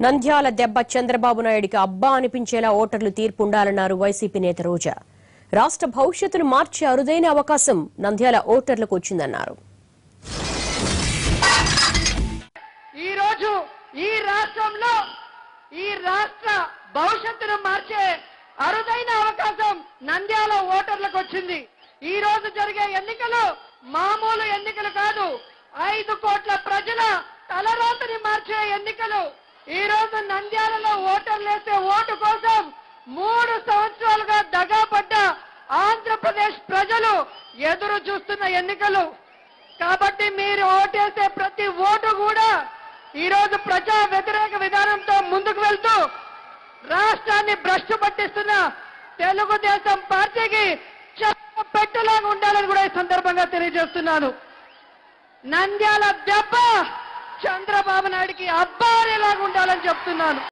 నంద్యాల దెబ్బ చంద్రబాబు నాయుడికి అబ్బా అనిపించేలా ఓటర్లు తీర్పు ఉండాలన్నారు వైసీపీ నేత రోజా. రాష్ట్ర భవిష్యత్తును మార్చే అరుదైన అవకాశం నంద్యాల ఓటర్లకు వచ్చిందన్నారు. ఈ రోజు ఈ రాష్ట్రంలో ఈ రాష్ట్ర భవిష్యత్తును మార్చే అరుదైన అవకాశం నంద్యాల ఓటర్లకు వచ్చింది. ఈ రోజు జరిగే ఎన్నికలు మామూలు ఎన్నికలు కాదు. ఐదు కోట్ల ప్రజల తలరాతని మార్చే ఎన్నికలు ఈ రోజు నంద్యాలలో ఓటర్లు ఓటు కోసం మూడు సంవత్సరాలుగా దగాపడ్డ ఆంధ్రప్రదేశ్ ప్రజలు ఎదురు చూస్తున్న ఎన్నికలు. కాబట్టి మీరు ఓటేసే ప్రతి ఓటు కూడా ఈ రోజు ప్రజా వ్యతిరేక విధానంతో ముందుకు వెళ్తూ రాష్ట్రాన్ని భ్రష్టు పట్టిస్తున్న తెలుగుదేశం పార్టీకి చెత్త పెట్టలాగా ఉండాలని కూడా ఈ సందర్భంగా తెలియజేస్తున్నాను. నంద్యాల దెబ్బ చంద్రబాబు నాయుడికి అబ్బారేలాగా ఉండాలని చెప్తున్నాను.